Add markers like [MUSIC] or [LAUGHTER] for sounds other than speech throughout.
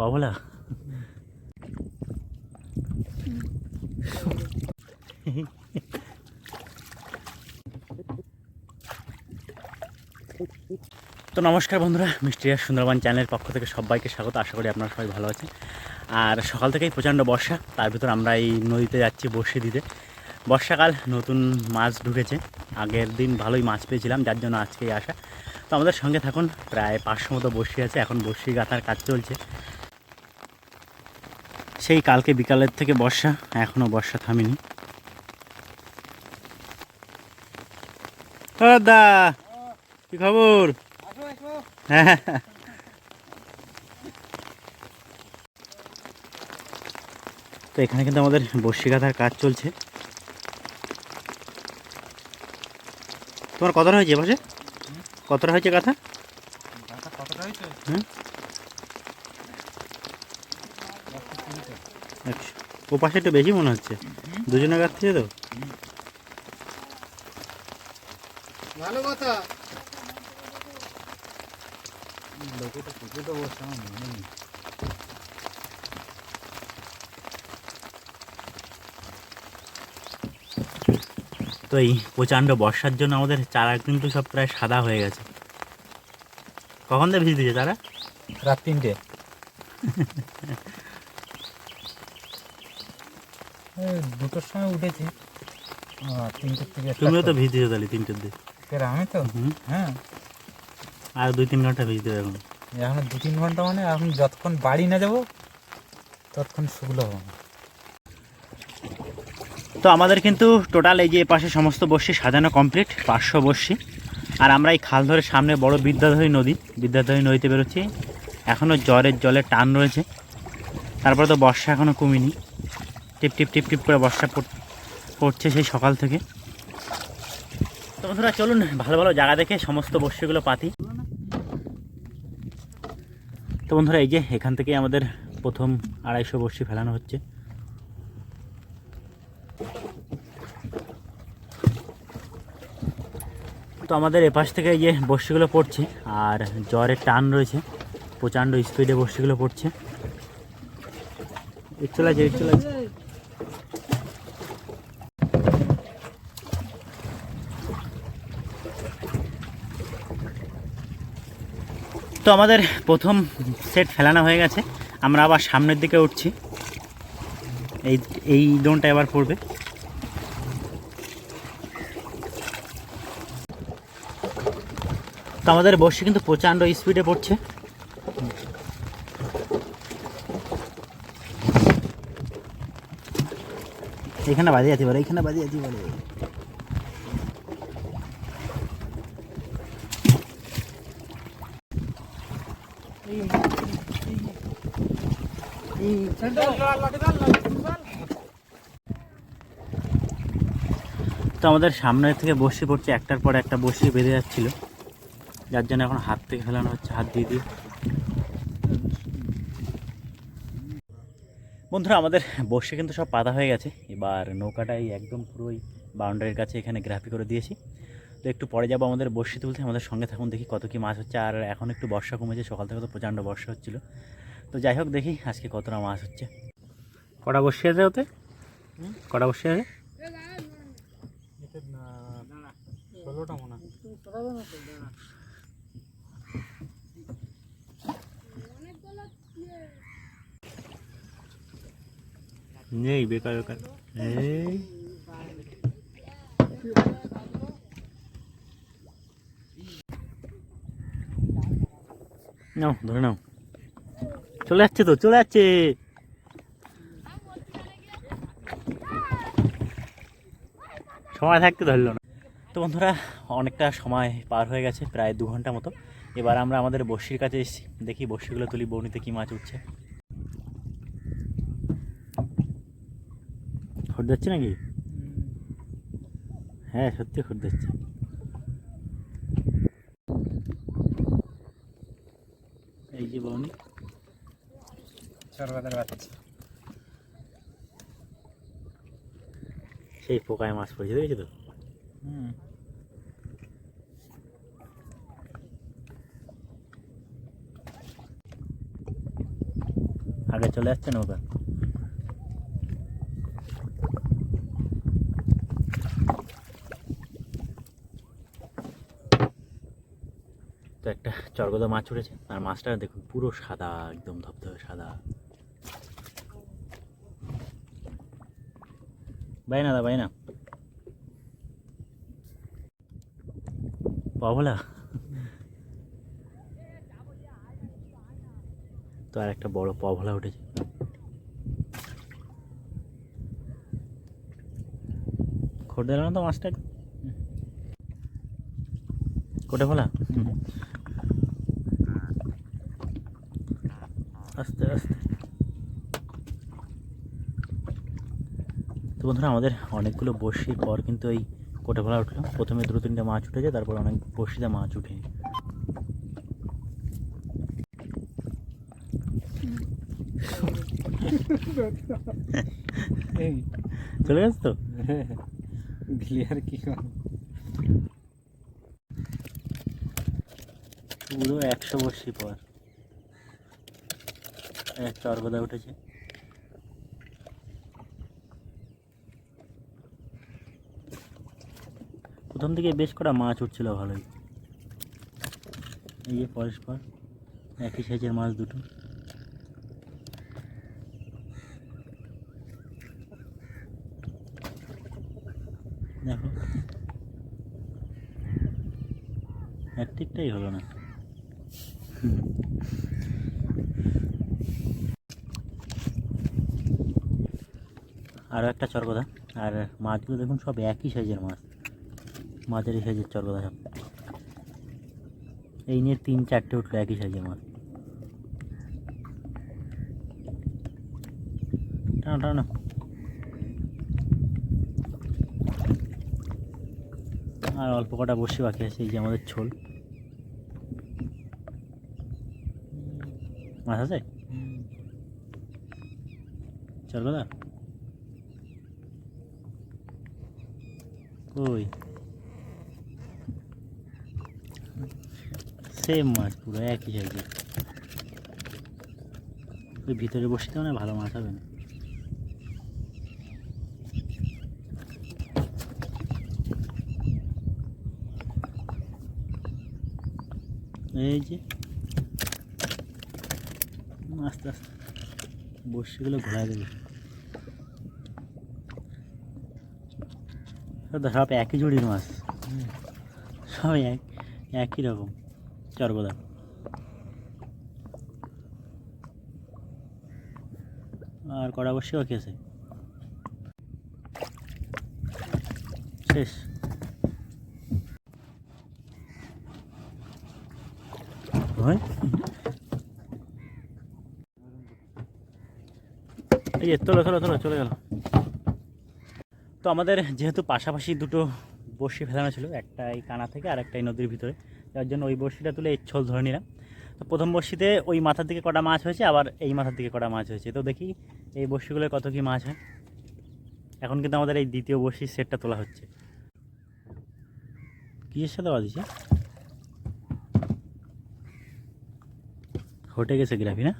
বাবলা। তো নমস্কার বন্ধুরা মিষ্টিয়া সুন্দরবন চ্যানেলের পক্ষ থেকে সবাইকে স্বাগত। আশা করি আপনারা সবাই ভালো আছেন। আর সকাল থেকেই প্রচণ্ড বর্ষা, তার ভিতর আমরা এই নদীতে যাচ্ছি বসে দিতে। বর্ষাকাল, নতুন মাছ ঢুকেছে। আগের দিন ভালোই মাছ পেয়েছিলাম, যার জন্য আজকেই আসা তো আমাদের সঙ্গে থাকুন, প্রায় পাঁচশো মতো বসি আছে, এখন বসি গাঁথার কাজ চলছে। সেই কালকে বিকালের থেকে বর্ষা এখনও বর্ষা থামেনি। দা কি খবর? হ্যাঁ। তো এখানে কিন্তু আমাদের বর্ষি গাঁথার কাজ চলছে। তোমার কতটা হয়েছে বসে কতটা হয়েছে গাঁথা কতটা হয়েছে? হুম? ও পাশে একটু বেশি মনে হচ্ছে। দুজনে গাঁথছে তো? ভালো কথা। তো মনে এই প্রচণ্ড বর্ষার জন্য আমাদের চারা কিন্তু সব প্রায় সাদা হয়ে গেছে। কখন দিয়ে ভিজে দিয়েছে তারা রাত তিনটে [LAUGHS] এই দুটোর সময় উঠেছি। তিনটের থেকে তুমিও তো করছি। ভিজে তাহলে তিনটের দিকে। ফের আমি তো? হ্যাঁ। আর দুই তিন ঘণ্টা ভিজে দেবে এখন। এখন দু তিন ঘণ্টা মানে এখন যতক্ষণ বাড়ি না যাব ততক্ষণ শুকলো হবে। তো আমাদের কিন্তু টোটাল এই যে পাশে সমস্ত বর্ষি সাজানো কমপ্লিট পাঁচশো বর্ষি আর আমরা এই খাল ধরে সামনে বড় বিদ্যাধরী নদী। বিদ্যাধরী নদীতে বেরোচ্ছি। এখনও জ্বরের জলের টান রয়েছে। তারপরে তো বর্ষা এখনও কমিনি। টিপ টিপ টিপ টিপ করে বর্ষা পড়- পড়ছে সেই সকাল থেকে। তো বন্ধুরা, চলুন ভালো ভালো জায়গা দেখে সমস্ত বর্ষিগুলো পাতি। তো বন্ধুরা, এই যে এখান থেকেই আমাদের প্রথম আড়াইশো বর্ষি ফেলানো হচ্ছে। তো আমাদের এপাশ থেকে এই যে বর্ষিগুলো পড়ছে, আর জ্বরের টান রয়েছে, প্রচণ্ড স্পিডে বর্ষিগুলো পড়ছে। চলে আছে চলে আছে তো আমাদের প্রথম সেট ফেলানো হয়ে গেছে। আমরা আবার সামনের দিকে উঠছি। এই এই ডোনটা এবার পড়বে। তো আমাদের বসে কিন্তু প্রচণ্ড স্পিডে পড়ছে। এখানে বাজে যেতে পারে এখানে বাজে যেতে পারে তো আমাদের সামনে থেকে বসে পড়ছে, একটার পর একটা বসে বেঁধে যাচ্ছিল। যার জন্য এখন হাত থেকে ফেলানো হচ্ছে, হাত দিয়ে দিয়ে। বন্ধুরা, আমাদের বসে কিন্তু সব পাতা হয়ে গেছে। এবার নৌকাটাই একদম পুরোই বাউন্ডারির কাছে এখানে গ্রাফি করে দিয়েছি। তো একটু পরে যাব আমাদের বসি তুলতে। আমাদের সঙ্গে থাকুন দেখি কত কি মাছ হচ্ছে। আর এখন একটু বর্ষা কমেছে, সকাল থেকে তো প্রচণ্ড বর্ষা হচ্ছিল। তো যাই হোক দেখি আজকে কতটা মাছ হচ্ছে। কটা বসে আছে ওতে? কটা বসে আছে? ষোলোটা মনে নেই বেকার বেকার। এই। নাও ধরে নাও। চলে যাচ্ছে তো, চলে যাচ্ছে। সময় থাকতে ধরলো না। তো বন্ধুরা, অনেকটা সময় পার হয়ে গেছে, প্রায় দু ঘণ্টা মতো। এবার আমরা আমাদের বড়শির কাছে এসেছি। দেখি বড়শিগুলো তুলি বৌনিতে কি মাছ উঠছে। খড় যাচ্ছে নাকি? হ্যাঁ সত্যি খড় যাচ্ছে। এই যে বৌনি সর্বাদের বাচ্চা। সেই পোকায় মাছ পড়েছে দেখেছ তো? হুম। আগে চলে আসছে নৌকা। তো একটা চরগদা মাছ উঠেছে আর মাছটা দেখুন পুরো সাদা একদম ধবধবে সাদা। বাই না দা বাই না পাবলা তো আর একটা বড় পভলা উঠেছে। খোর দিল না তো মাছটা কোটে ফলা? আস্তে আস্তে। বন্ধুরা আমাদের অনেকগুলো বড়শির পর কিন্তু এই কোটে ফলা উঠল। প্রথমে দু তিনটে মাছ উঠেছে তারপর অনেক বড়শিতে মাছ উঠে। চলে গেছে তো? আর কি পুরো একশো বর্ষি পর। একটা অর্গদা উঠেছে। প্রথম থেকে বেশ কটা মাছ উঠছিল ভালোই। এই যে পরস্পর, একই সাইজের মাছ দুটো। দেখো। একটিকটাই হলো না। আরও একটা চরগদা। আর মাছগুলো দেখুন সব একই সাইজের মাছ। মাঝারি সাইজের চরগদা সব এই নিয়ে তিন চারটে উঠল একই সাইজের মাছ টানো টানো। আর অল্প কটা বসে বাকি আছে, এই যে আমাদের ছোল। মাছ আছে? চল কথা কই? সেম মাছ পুরো একই সাইজের ওই ভিতরে বসতে মানে ভালো মাছ হবে না। এই যে আস্তে আস্তে বসিগুলো ঘোরা দেবে সব একই জুড়ির মাছ। সব এক একই রকম। চরগদা আর কটা বসে বাকি আছে। শেষ। হয় এই তোলো তোলো তোলো চলে গেল। তো আমাদের যেহেতু পাশাপাশি দুটো বড়শি ফেলানো ছিল একটা এই কানা থেকে আর একটা এই নদীর ভিতরে তার জন্য ওই বড়শিটা তুলে এই ছোল ধরে নিলাম। তো প্রথম বড়শিতে ওই মাথার দিকে কটা মাছ হয়েছে, আবার এই মাথার দিকে কটা মাছ হয়েছে। তো দেখি এই বড়শিগুলোয় কত কি মাছ হয়। এখন কিন্তু আমাদের এই দ্বিতীয় বড়শির সেটটা তোলা হচ্ছে। কিসের সাথে বাঁধিছে হটে গেছে গ্রাফি, না?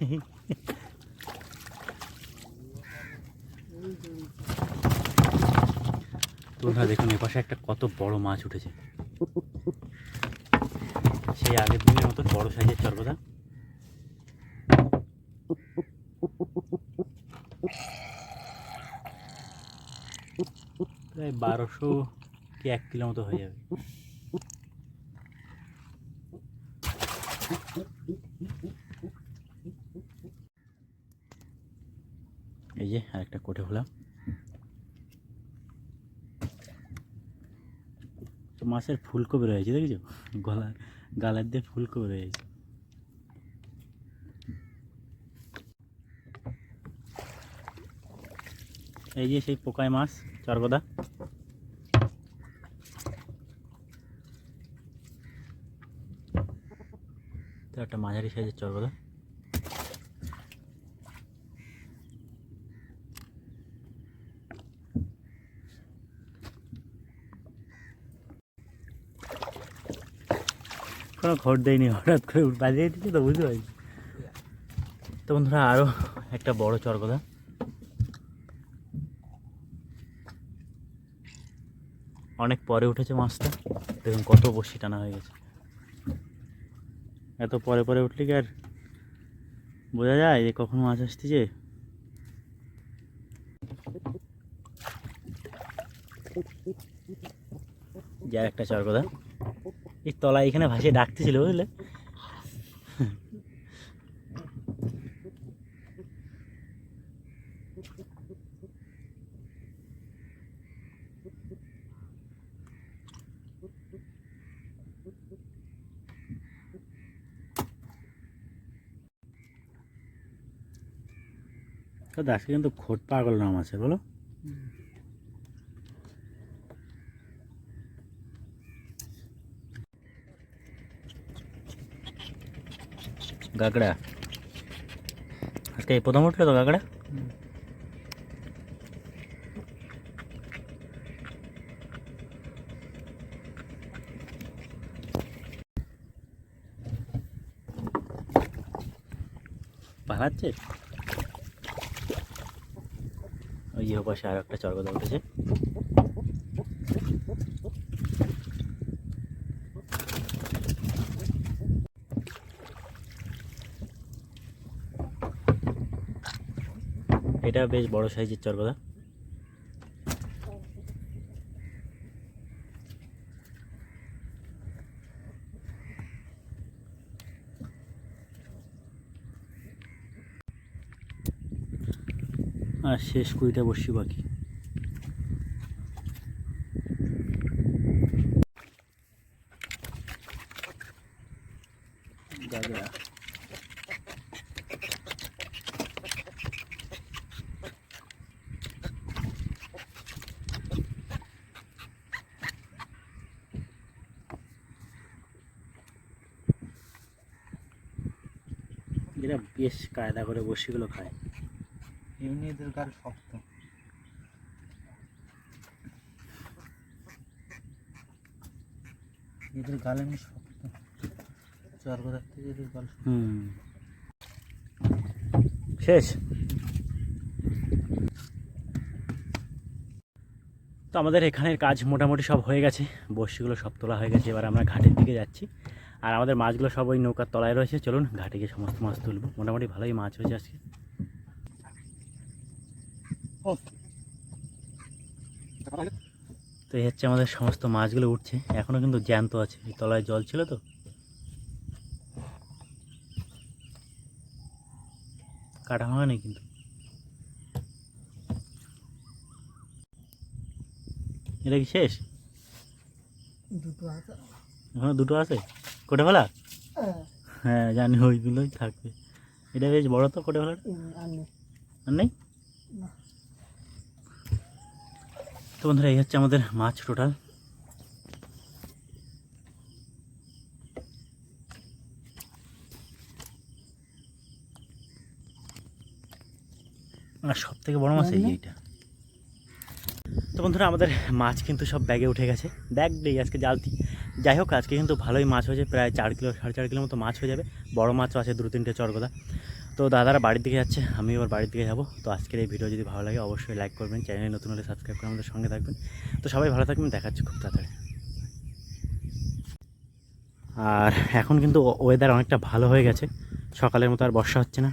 [LAUGHS] তোমরা দেখুন, এপাশে একটা কত বড় মাছ উঠেছে। সেই আগের দিনের মতো বড় সাইজের চর্বদা প্রায় বারোশো কি এক কিলো মতো হয়ে যাবে। এই যে আরেকটা কোটে হলাম মাছের ফুলকপি রয়েছে, দেখেছ? গলা, গালার দিয়ে ফুলকপি রয়েছে। এই যে সেই পোকায় মাছ, চরগদা। তো একটা মাঝারি সাইজের চরগদা। কোনো ঘর দেয়নি, হঠাৎ করে বাজিয়ে দিচ্ছে তো বুঝতে পারছি। তো বন্ধুরা আরও একটা বড় চরগদা। অনেক পরে উঠেছে মাছটা। দেখুন কত বসি টানা হয়ে গেছে। এত পরে পরে উঠলে কি আর বোঝা যায় যে কখন মাছ আসতেছে? যার একটা চরগদা। এই তলা এখানে ভাসিয়ে ডাকতেছিল বুঝলে? আজকে কিন্তু খোট পাগল নাম আছে বলো। গাগড়া আজকে এই প্রথম উঠল তো গাগড়া পালাচ্ছে? ওই যে পাশে আর একটা চরগদা উঠেছে। এটা বেশ বড় সাইজের চরগদা। আর শেষ কুড়িটা বসি বাকি গাগরা এরা বেশ কায়দা করে বসিগুলো খায়। এমনি এদের গাল শক্ত। এদের গাল এমনি শক্ত। চর্গদার থেকে এদের গাল। হুম। শেষ। তো আমাদের এখানের কাজ মোটামুটি সব হয়ে গেছে। বড়শিগুলো সব তোলা হয়ে গেছে। এবার আমরা ঘাটের দিকে যাচ্ছি। আর আমাদের মাছগুলো সব ওই নৌকার তলায় রয়েছে। চলুন ঘাটে গিয়ে সমস্ত মাছ তুলবো। মোটামুটি ভালোই মাছ হয়েছে আজকে। তো এই হচ্ছে আমাদের সমস্ত মাছগুলো উঠছে। এখনও কিন্তু জ্যান্ত আছে। এই তলায় জল ছিল তো। কাটা হয়নি কিন্তু। এটা কি শেষ? দুটো আছে। এখনও দুটো আছে? কোটে ফেলা হ্যাঁ জানি ওইগুলোই থাকবে। এটা বেশ বড় তো কোটে ফেলার আর নেই। তো বন্ধুরা এই হচ্ছে আমাদের মাছ টোটাল। আর সব থেকে বড় মাছ এই এইটা। তো বন্ধুরা আমাদের মাছ কিন্তু সব ব্যাগে উঠে গেছে। ব্যাগ নেই আজকে জালতি যাই হোক, আজকে কিন্তু ভালোই মাছ হয়েছে, প্রায় চার কিলো, সাড়ে চার কিলো মতো মাছ হয়ে যাবে। বড় মাছও আছে দু তিনটে চরগদা তো দাদারা বাড়ির দিকে যাচ্ছে আমি এবার বাড়ির দিকে যাব। তো আজকের এই ভিডিও যদি ভালো লাগে, অবশ্যই লাইক করবেন চ্যানেলে নতুন হলে সাবস্ক্রাইব করে আমাদের সঙ্গে থাকবেন। তো সবাই ভালো থাকবেন, দেখাচ্ছে খুব তাড়াতাড়ি। আর এখন কিন্তু ওয়েদার অনেকটা ভালো হয়ে গেছে, সকালের মতো আর বর্ষা হচ্ছে না।